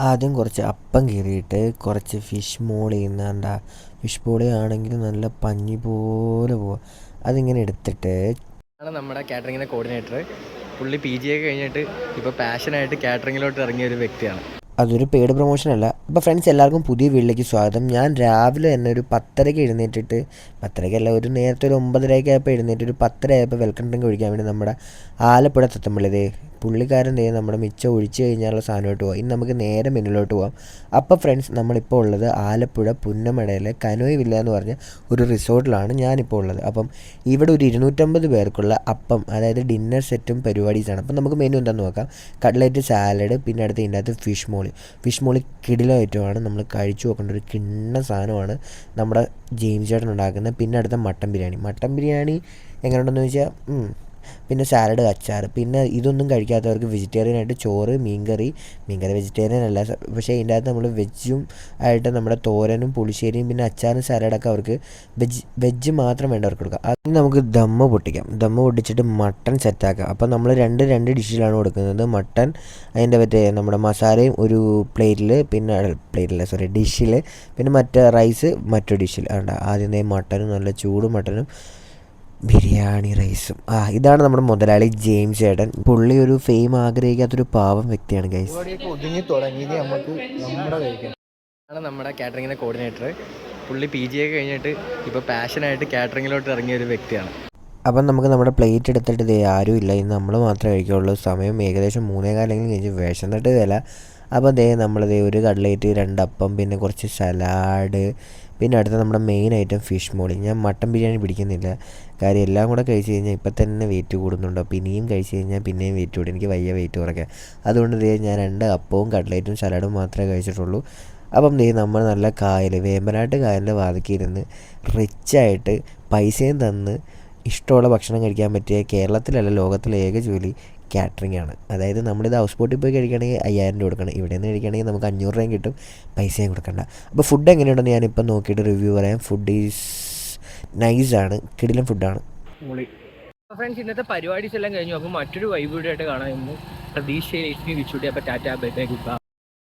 ആദ്യം കുറച്ച് അപ്പം കീറിയിട്ട് കുറച്ച് ഫിഷ് മോളി എന്താ ഫിഷ് മോളി ആണെങ്കിൽ നല്ല പഞ്ഞി പോലെ പോവുക അതിങ്ങനെ എടുത്തിട്ട് നമ്മുടെ കാറ്ററിങ്ങിന്റെ കോർഡിനേറ്റർ പുള്ളി പി ജി ഒക്കെ കഴിഞ്ഞിട്ട് ഇപ്പോൾ പാഷനായിട്ട് കാറ്ററിങ്ങിലോട്ട് ഇറങ്ങിയ ഒരു വ്യക്തിയാണ്. അതൊരു പെയ്ഡ് പ്രൊമോഷൻ അല്ല. അപ്പോൾ ഫ്രണ്ട്സ് എല്ലാവർക്കും പുതിയ വീട്ടിലേക്ക് സ്വാഗതം. ഞാൻ രാവിലെ തന്നെ ഒരു പത്തരയ്ക്ക് എഴുന്നേറ്റിട്ട് പത്തരയ്ക്കല്ല ഒരു നേരത്തെ ഒരു ഒമ്പതരയ്ക്ക് ആയപ്പോൾ എഴുന്നേറ്റ് ഒരു പത്തര ആയപ്പോൾ വെൽക്കം ഡ്രിങ്ക് ഒഴിക്കാൻ വേണ്ടി നമ്മുടെ ആലപ്പുഴ തത്തമ്പള്ളി പുള്ളിക്കാരൻ ദേ നമ്മുടെ മിച്ചം ഒഴിച്ചു കഴിഞ്ഞാലുള്ള സാധനമായിട്ട് പോകാം ഇനി നമുക്ക് നേരെ മുന്നിലോട്ട് പോകാം അപ്പോൾ ഫ്രണ്ട്സ് നമ്മളിപ്പോൾ ഉള്ളത് ആലപ്പുഴ പുന്നമടയിലെ കനോയ് വില്ല എന്ന് പറഞ്ഞ ഒരു റിസോർട്ടിലാണ് ഞാനിപ്പോൾ ഉള്ളത്. അപ്പം ഇവിടെ ഒരു ഇരുന്നൂറ്റമ്പത് പേർക്കുള്ള അപ്പം അതായത് ഡിന്നർ സെറ്റും പരിപാടീസാണ് അപ്പം നമുക്ക് മെനു എന്താണെന്ന് നോക്കാം. കട്ട്ലറ്റ് സാലഡ് പിന്നെ അടുത്ത് ഇതിന്റെ അകത്ത് ഫിഷ് മോളി ഫിഷ് മോളി കിടില നമ്മൾ കഴിച്ചു നോക്കേണ്ട ഒരു കിണ്ണ സാധനമാണ് നമ്മുടെ ജെയിംസ് ചേട്ടൻ ഉണ്ടാക്കുന്നത് പിന്നെ അടുത്ത മട്ടൻ ബിരിയാണി. മട്ടൻ ബിരിയാണി എങ്ങനെയുണ്ടെന്ന് ചോദിച്ചാൽ. പിന്നെ സാലഡ് അച്ചാർ പിന്നെ ഇതൊന്നും കഴിക്കാത്തവർക്ക് വെജിറ്റേറിയൻ ആയിട്ട് ചോറ് മീൻകറി മീൻകറി വെജിറ്റേറിയൻ അല്ല പക്ഷേ ഇതിന്റെ അകത്ത് നമ്മൾ വെജും ആയിട്ട് നമ്മുടെ തോരനും പുളിശ്ശേരിയും പിന്നെ അച്ചാറും സാലഡൊക്കെ അവർക്ക് വെജ് വെജ് മാത്രം വേണ്ട അവർക്ക് കൊടുക്കുക അതിന് നമുക്ക് ദമ്മ പൊട്ടിക്കാം. ദമ്മ് പൊട്ടിച്ചിട്ട് മട്ടൺ സെറ്റാക്കാം. അപ്പോൾ നമ്മൾ രണ്ട് രണ്ട് ഡിഷിലാണ് കൊടുക്കുന്നത്. മട്ടൺ അതിന്റെ മറ്റേ നമ്മുടെ മസാലയും ഒരു പ്ലേറ്റിൽ പിന്നെ പ്ലേറ്റില്ല സോറി ഡിഷിൽ പിന്നെ മറ്റേ റൈസ് മറ്റൊരു ഡിഷിൽ ആദ്യം മട്ടനും നല്ല ചൂട് മട്ടനും ബിരിയാണി റൈസും. ആ ഇതാണ് നമ്മുടെ മുതലാളി ജെയിംസ് ചേട്ടൻ. പുള്ളി ഒരു ഫെയിം ആഗ്രഹിക്കാത്തൊരു പാവം വ്യക്തിയാണ് ഗൈസ് ഒതുങ്ങി നമുക്ക് നമ്മുടെ കഴിക്കാം നമ്മുടെ കാറ്ററിങ്ങിന്റെ കോർഡിനേറ്റർ പുള്ളി പി ജി ഒക്കെ കഴിഞ്ഞിട്ട് ഇപ്പോൾ പാഷനായിട്ട് കാറ്ററിങ്ങിലോട്ട് ഇറങ്ങിയ ഒരു വ്യക്തിയാണ്. അപ്പം നമുക്ക് നമ്മുടെ പ്ലേറ്റ് എടുത്തിട്ട് ദേ ആരും ഇല്ല. ഇന്ന് നമ്മൾ മാത്രമേ കഴിക്കുള്ളൂ. സമയം ഏകദേശം മൂന്നേ കാലെങ്കിലും കഴിഞ്ഞ് വിശന്നിട്ട് വില. അപ്പോൾ ദേ നമ്മൾ ദേ ഒരു കട്ലേറ്റ് രണ്ടപ്പം പിന്നെ കുറച്ച് സലാഡ് പിന്നെ അടുത്ത നമ്മുടെ മെയിൻ ഐറ്റം ഫിഷ് മോളി. ഞാൻ മട്ടൻ ബിരിയാണി പിടിക്കുന്നില്ല. കാര്യം എല്ലാം കൂടെ കഴിച്ച് കഴിഞ്ഞാൽ ഇപ്പം തന്നെ വെയിറ്റ് കൂടുന്നുണ്ട്. അപ്പോൾ ഇനിയും കഴിച്ച് കഴിഞ്ഞാൽ പിന്നെയും വെയിറ്റ് കൂടും. എനിക്ക് വയ്യ വെയിറ്റ് കുറയ്ക്കാൻ. അതുകൊണ്ട് ദേ ഞാൻ രണ്ട് അപ്പവും കട്ലേറ്റും സലാഡും മാത്രമേ കഴിച്ചിട്ടുള്ളൂ. അപ്പം ദേ നമ്മൾ നല്ല കായൽ വേമ്പനാട്ട് കായലിന്റെ വാതിക്കിരുന്ന് റിച്ചായിട്ട് പൈസയും തന്ന് ഇഷ്ടമുള്ള ഭക്ഷണം കഴിക്കാൻ പറ്റിയ കേരളത്തിലല്ല ലോകത്തിലെ ഏക ജോലി കാറ്ററിംഗ് ആണ്. അതായത് നമ്മളിത് ഹൗസ് ബോട്ടിൽ പോയി കഴിക്കുകയാണെങ്കിൽ അയ്യായിരം രൂപ കൊടുക്കണം. ഇവിടെ നിന്ന് കഴിക്കുകയാണെങ്കിൽ നമുക്ക് അഞ്ഞൂറ് രൂപയും കിട്ടും. പൈസയും കൊടുക്കണ്ട. അപ്പോൾ ഫുഡ് എങ്ങനെയുണ്ടെന്ന് ഞാനിപ്പോൾ നോക്കിയിട്ട് റിവ്യൂ പറയാം. ഫുഡ് ഈസ് നൈസ് ആണ്. കിടിലൻ ഫുഡാണ് ഫ്രണ്ട്സ് ഇന്നത്തെ പരിപാടി എല്ലാം കഴിഞ്ഞു. അപ്പോൾ മറ്റൊരു വൈബ് ആയിട്ട് കാണാൻ പ്രതീക്ഷയിൽ വിളിച്ചു വിച്ചുട്ടി അപ്പോൾ ടാറ്റാ ബൈ ബൈ ഗുഡ്